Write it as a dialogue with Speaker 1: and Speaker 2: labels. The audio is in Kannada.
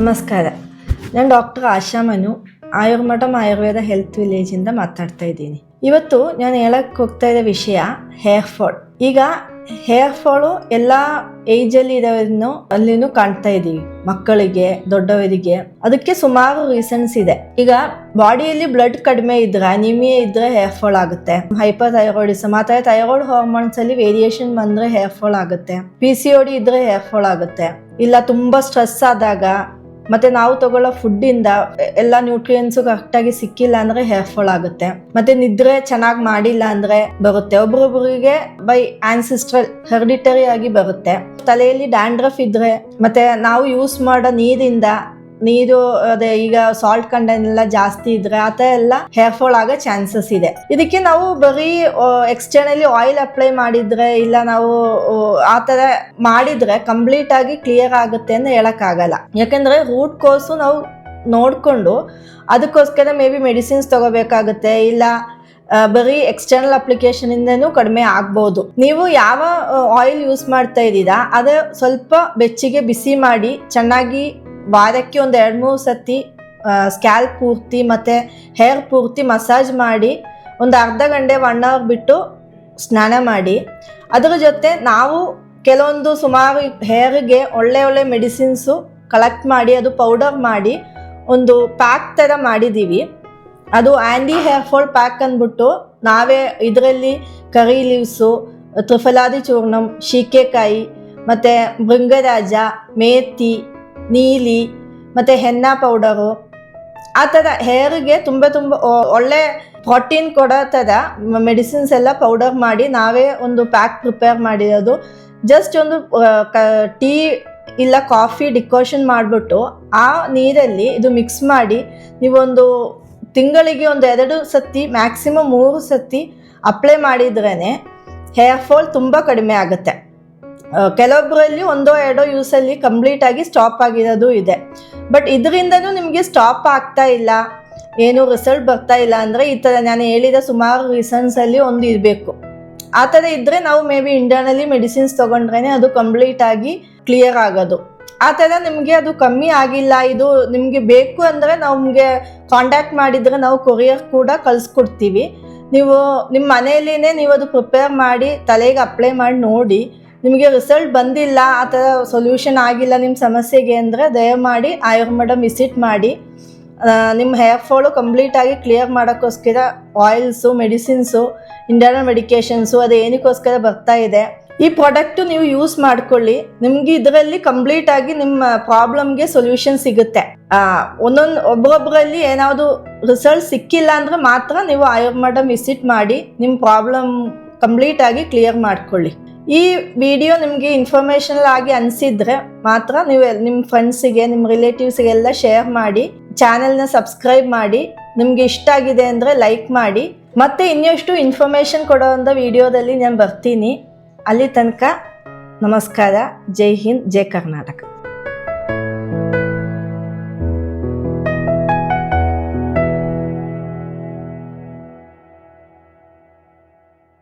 Speaker 1: ನಮಸ್ಕಾರ. ನಾನು ಡಾಕ್ಟರ್ ಆಶಾ ಮನು ಆಯುರ್ಮಠಮ್ ಆಯುರ್ವೇದ ಹೆಲ್ತ್ ವಿಲೇಜಿಂದ ಮಾತಾಡ್ತಾ ಇದ್ದೀನಿ. ಇವತ್ತು ನಾನು ಹೇಳಕ್ಕೆ ಹೋಗ್ತಾ ಇರೋ ವಿಷಯ ಹೇರ್ ಫಾಲ್. ಈಗ ಹೇರ್ ಫಾಲು ಎಲ್ಲ ಏಜಲ್ಲಿ ಇರೋದನ್ನು ಅಲ್ಲಿನು ಕಾಣ್ತಾ ಇದ್ದೀವಿ ಮಕ್ಕಳಿಗೆ, ದೊಡ್ಡವರಿಗೆ. ಅದಕ್ಕೆ ಸುಮಾರು ರೀಸನ್ಸ್ ಇದೆ. ಈಗ ಬಾಡಿಯಲ್ಲಿ ಬ್ಲಡ್ ಕಡಿಮೆ ಇದ್ರೆ, ಅನಿಮಿಯಾ ಇದ್ರೆ ಹೇರ್ ಫಾಲ್ ಆಗುತ್ತೆ. ಹೈಪರ್ ಥೈರಾಯ್ಡಿಸಮ್ ಆ ಥರ ಥೈರಾಯ್ಡ್ ಹಾರ್ಮೋನ್ಸ್ ಅಲ್ಲಿ ವೇರಿಯೇಷನ್ ಬಂದ್ರೆ ಹೇರ್ ಫಾಲ್ ಆಗುತ್ತೆ. ಪಿ ಸಿ ಓ ಡಿ ಇದ್ರೆ ಹೇರ್ ಫಾಲ್ ಆಗುತ್ತೆ. ಇಲ್ಲ, ತುಂಬಾ ಸ್ಟ್ರೆಸ್ ಆದಾಗ ಮತ್ತೆ ನಾವು ತಗೊಳ್ಳೋ ಫುಡ್ ಇಂದ ಎಲ್ಲ ನ್ಯೂಟ್ರಿಯನ್ಸ್ ಕರೆಕ್ಟಾಗಿ ಸಿಕ್ಕಿಲ್ಲ ಅಂದ್ರೆ ಹೇರ್ ಫಾಲ್ ಆಗುತ್ತೆ. ಮತ್ತೆ ನಿದ್ರೆ ಚೆನ್ನಾಗಿ ಮಾಡಿಲ್ಲ ಅಂದ್ರೆ ಬರುತ್ತೆ. ಒಬ್ರೊಬ್ರಿಗೆ ಬೈ ಆನ್ಸಿಸ್ಟ್ರಲ್ ಹೆರಿಡಿಟರಿ ಆಗಿ ಬರುತ್ತೆ. ತಲೆಯಲ್ಲಿ ಡ್ಯಾಂಡ್ರಫ್ ಇದ್ರೆ ಮತ್ತೆ ನಾವು ಯೂಸ್ ಮಾಡೋ ನೀರಿಂದ ನೀರು ಅದೇ ಈಗ ಸಾಲ್ಟ್ ಕಂಟೆಂಟ್ ಎಲ್ಲ ಜಾಸ್ತಿ ಇದ್ರೆ ಆ ಥರ ಎಲ್ಲ ಹೇರ್ ಫಾಲ್ ಆಗೋ ಚಾನ್ಸಸ್ ಇದೆ. ಇದಕ್ಕೆ ನಾವು ಬರೀ ಎಕ್ಸ್ಟರ್ನಲಿ ಆಯಿಲ್ ಅಪ್ಲೈ ಮಾಡಿದ್ರೆ ಇಲ್ಲ ನಾವು ಆ, ಥರ ಮಾಡಿದ್ರೆ ಕಂಪ್ಲೀಟ್ ಆಗಿ ಕ್ಲಿಯರ್ ಆಗುತ್ತೆ ಅಂತ ಹೇಳಕ್ಕಾಗಲ್ಲ. ಯಾಕಂದ್ರೆ ರೂಟ್ ಕೋರ್ಸು ನಾವು ನೋಡಿಕೊಂಡು ಅದಕ್ಕೋಸ್ಕರ ಮೇ ಬಿ ಮೆಡಿಸಿನ್ಸ್ ತಗೋಬೇಕಾಗುತ್ತೆ ಇಲ್ಲ ಬರೀ ಎಕ್ಸ್ಟರ್ನಲ್ ಅಪ್ಲಿಕೇಶನ್ ಇಂದನೂ ಕಡಿಮೆ ಆಗ್ಬೋದು. ನೀವು ಯಾವ ಆಯಿಲ್ ಯೂಸ್ ಮಾಡ್ತಾ ಇದ್ದೀರಾ ಅದೇ ಸ್ವಲ್ಪ ಬೆಚ್ಚಿಗೆ ಬಿಸಿ ಮಾಡಿ ಚೆನ್ನಾಗಿ ವಾರಕ್ಕೆ ಒಂದು ಎರಡು ಮೂರು ಸತಿ ಸ್ಕ್ಯಾಲ್ ಪೂರ್ತಿ ಮತ್ತು ಹೇರ್ ಪೂರ್ತಿ ಮಸಾಜ್ ಮಾಡಿ ಒಂದು ಅರ್ಧ ಗಂಟೆ ಒನ್ ಅವರ್ ಬಿಟ್ಟು ಸ್ನಾನ ಮಾಡಿ. ಅದರ ಜೊತೆ ನಾವು ಕೆಲವೊಂದು ಸುಮಾರು ಹೇರ್ಗೆ ಒಳ್ಳೆ ಒಳ್ಳೆ ಮೆಡಿಸಿನ್ಸು ಕಲೆಕ್ಟ್ ಮಾಡಿ, ಅದು ಪೌಡರ್ ಮಾಡಿ ಒಂದು ಪ್ಯಾಕ್ ಥರ ಮಾಡಿದ್ದೀವಿ ಅದು ಆ್ಯಂಡಿ ಹೇರ್ ಫಾಲ್ ಪ್ಯಾಕ್ ಅಂದ್ಬಿಟ್ಟು ನಾವೇ ಇದರಲ್ಲಿ ಕರಿ ಲೀವ್ಸು ತ್ರಿಫಲಾದಿ ಚೂರ್ಣಂ, ಶೀಕೆಕಾಯಿ ಮತ್ತು ಭೃಂಗರಾಜ ಮೇಥಿ ನೀಲಿ, ಮತ್ತು ಹೆನ್ನ ಪೌಡರು. ಆ ಥರ ಹೇರಿಗೆ ತುಂಬ ತುಂಬ ಒಳ್ಳೆ ಪ್ರೋಟೀನ್ ಕೊಡೋ ಥರ ಮೆಡಿಸಿನ್ಸ್ ಎಲ್ಲ ಪೌಡರ್ ಮಾಡಿ ನಾವೇ ಒಂದು ಪ್ಯಾಕ್ ಪ್ರಿಪೇರ್ ಮಾಡಿರೋದು. ಜಸ್ಟ್ ಒಂದು ಟೀ ಇಲ್ಲ ಕಾಫಿ ಡಿಕೋಷನ್ ಮಾಡಿಬಿಟ್ಟು ಆ ನೀರಲ್ಲಿ ಇದು ಮಿಕ್ಸ್ ಮಾಡಿ ನೀವೊಂದು ತಿಂಗಳಿಗೆ ಒಂದು ಎರಡು ಸತಿ ಮ್ಯಾಕ್ಸಿಮಮ್ ಮೂರು ಸತಿ ಅಪ್ಲೈ ಮಾಡಿದ್ರೇ ಹೇರ್ ಫಾಲ್ ತುಂಬ ಕಡಿಮೆ ಆಗುತ್ತೆ. ಕೆಲವೊಬ್ಬರಲ್ಲಿ ಒಂದೋ ಎರಡೋ ಯೂಸಲ್ಲಿ ಕಂಪ್ಲೀಟ್ ಆಗಿ ಸ್ಟಾಪ್ ಆಗಿರೋದು ಇದೆ. ಬಟ್ ಇದರಿಂದನೂ ನಿಮಗೆ ಸ್ಟಾಪ್ ಆಗ್ತಾ ಇಲ್ಲ. ಏನು ರಿಸಲ್ಟ್ ಬರ್ತಾ ಇಲ್ಲ ಅಂದರೆ ಈ ಥರ ನಾನು ಹೇಳಿದ ಸುಮಾರು ರೀಸನ್ಸಲ್ಲಿ ಒಂದು ಇರಬೇಕು. ಆ ಥರ ಇದ್ದರೆ ನಾವು ಮೇ ಬಿ ಇಂಟರ್ನಲಿ ಮೆಡಿಸಿನ್ಸ್ ತೊಗೊಂಡ್ರೇ ಅದು ಕಂಪ್ಲೀಟ್ ಆಗಿ ಕ್ಲಿಯರ್ ಆಗೋದು. ಆ ಥರ ನಿಮಗೆ ಅದು ಕಮ್ಮಿ ಆಗಿಲ್ಲ. ಇದು ನಿಮಗೆ ಬೇಕು ಅಂದರೆ ನಮಗೆ ಕಾಂಟ್ಯಾಕ್ಟ್ ಮಾಡಿದರೆ ನಾವು ಕೊರಿಯರ್ ಕೂಡ ಕಳಿಸ್ಕೊಡ್ತೀವಿ. ನೀವು ನಿಮ್ಮ ಮನೆಯಲ್ಲಿನೇ ನೀವು ಅದು ಪ್ರಿಪೇರ್ ಮಾಡಿ ತಲೆಗೆ ಅಪ್ಲೈ ಮಾಡಿ ನೋಡಿ. ನಿಮಗೆ ರಿಸಲ್ಟ್ ಬಂದಿಲ್ಲ, ಆ ಥರ ಸೊಲ್ಯೂಷನ್ ಆಗಿಲ್ಲ ನಿಮ್ಮ ಸಮಸ್ಯೆಗೆ ಅಂದರೆ ದಯಮಾಡಿ ಆಯುರ್ಮೇಡಮ್ ವಿಸಿಟ್ ಮಾಡಿ. ನಿಮ್ಮ ಹೇರ್ ಫಾಲು ಕಂಪ್ಲೀಟಾಗಿ ಕ್ಲಿಯರ್ ಮಾಡೋಕ್ಕೋಸ್ಕರ ಆಯಿಲ್ಸು ಮೆಡಿಸಿನ್ಸು ಇಂಟರ್ನಲ್ ಮೆಡಿಕೇಷನ್ಸು ಅದು ಏನಕ್ಕೋಸ್ಕರ ಬರ್ತಾ ಇದೆ. ಈ ಪ್ರಾಡಕ್ಟು ನೀವು ಯೂಸ್ ಮಾಡ್ಕೊಳ್ಳಿ. ನಿಮಗೆ ಇದರಲ್ಲಿ ಕಂಪ್ಲೀಟಾಗಿ ನಿಮ್ಮ ಪ್ರಾಬ್ಲಮ್ಗೆ ಸೊಲ್ಯೂಷನ್ ಸಿಗುತ್ತೆ. ಒಂದೊಂದು ಒಬ್ಬೊಬ್ಬರಲ್ಲಿ ಏನಾದರೂ ರಿಸಲ್ಟ್ ಸಿಕ್ಕಿಲ್ಲ ಅಂದರೆ ಮಾತ್ರ ನೀವು ಆಯುರ್ಮೇಡಮ್ ವಿಸಿಟ್ ಮಾಡಿ ನಿಮ್ಮ ಪ್ರಾಬ್ಲಮ್ ಕಂಪ್ಲೀಟಾಗಿ ಕ್ಲಿಯರ್ ಮಾಡ್ಕೊಳ್ಳಿ. ಈ ವಿಡಿಯೋ ನಿಮಗೆ ಇನ್ಫಾರ್ಮೇಷನಲ್ ಆಗಿ ಅನಿಸಿದ್ರೆ ಮಾತ್ರ ನೀವು ನಿಮ್ಮ ಫ್ರೆಂಡ್ಸಿಗೆ ನಿಮ್ಮ ರಿಲೇಟಿವ್ಸ್ಗೆಲ್ಲ ಶೇರ್ ಮಾಡಿ ಚಾನೆಲ್ನ ಸಬ್ಸ್ಕ್ರೈಬ್ ಮಾಡಿ, ನಿಮಗೆ ಇಷ್ಟ ಆಗಿದೆ ಅಂದರೆ ಲೈಕ್ ಮಾಡಿ. ಮತ್ತೆ ಇನ್ನಷ್ಟು ಇನ್ಫಾರ್ಮೇಷನ್ ಕೊಡೋವಂಥ ವಿಡಿಯೋದಲ್ಲಿ ನಾನು ಬರ್ತೀನಿ. ಅಲ್ಲಿ ತನಕ ನಮಸ್ಕಾರ. ಜೈ ಹಿಂದ್, ಜೈ ಕರ್ನಾಟಕ.